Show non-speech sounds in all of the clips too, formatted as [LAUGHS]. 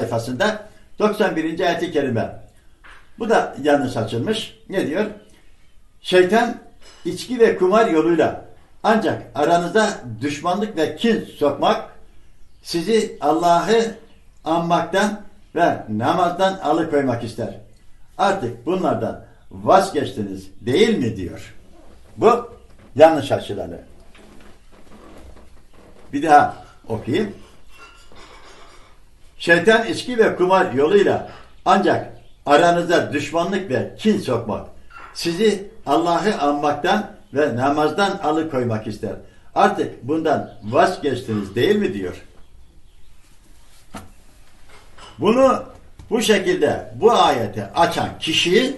sayfasında 91. ayet-i kerime. Bu da yanlış açılmış. Ne diyor? Şeytan içki ve kumar yoluyla ancak aranıza düşmanlık ve kin sokmak sizi Allah'ı anmaktan ve namazdan alıkoymak ister. Artık bunlardan vazgeçtiniz değil mi diyor. Bu yanlış açıları. Bir daha okuyayım. Şeytan içki ve kumar yoluyla ancak aranıza düşmanlık ve kin sokmak, sizi Allah'ı anmaktan ve namazdan alıkoymak ister. Artık bundan vazgeçtiniz değil mi diyor. Bunu bu şekilde bu ayeti açan kişi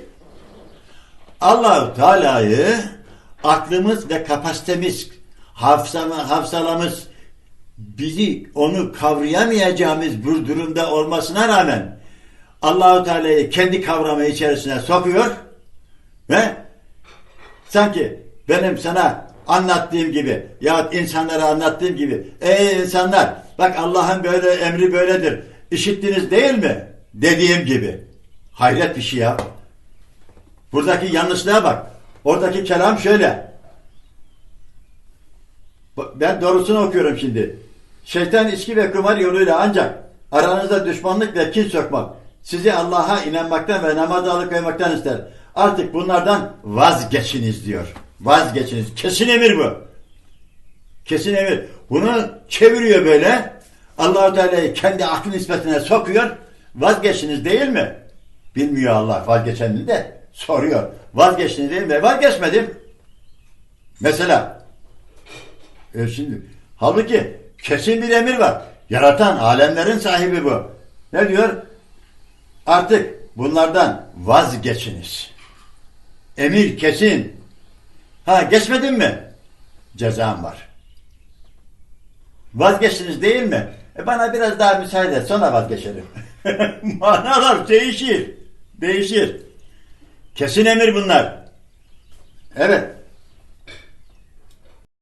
Allahu Teala'yı aklımız ve kapasitemiz, hafızamız, hafızalamız bizi onu kavrayamayacağımız bir durumda olmasına rağmen Allahu Teala'yı kendi kavramı içerisine sokuyor ve sanki benim sana anlattığım gibi ya insanlara anlattığım gibi ey insanlar bak Allah'ın böyle emri böyledir işittiniz değil mi? dediğim gibi. Hayret bir şey ya. Buradaki yanlışlığa bak. Oradaki kelam şöyle ben doğrusunu okuyorum şimdi. Şeytan içki ve kumar yoluyla ancak aranızda düşmanlık ve kin sokmak, sizi Allah'a inanmaktan ve namaza alıkoymaktan ister. Artık bunlardan vazgeçiniz diyor. Vazgeçiniz. Kesin emir bu. Kesin emir. Bunu çeviriyor böyle. Allahu Teala'yı kendi aklı nispetine sokuyor. Vazgeçiniz değil mi? Bilmiyor Allah vazgeçenini de soruyor. Vazgeçtiniz değil mi? Vazgeçmedim. Mesela e şimdi halbuki kesin bir emir var. Yaratan alemlerin sahibi bu. Ne diyor? Artık bunlardan vazgeçiniz. Emir kesin. Ha geçmedin mi? Cezam var. Vazgeçtiniz değil mi? E bana biraz daha müsaade et sonra vazgeçelim. [LAUGHS] Manalar değişir. Değişir. Kesin emir bunlar. Evet.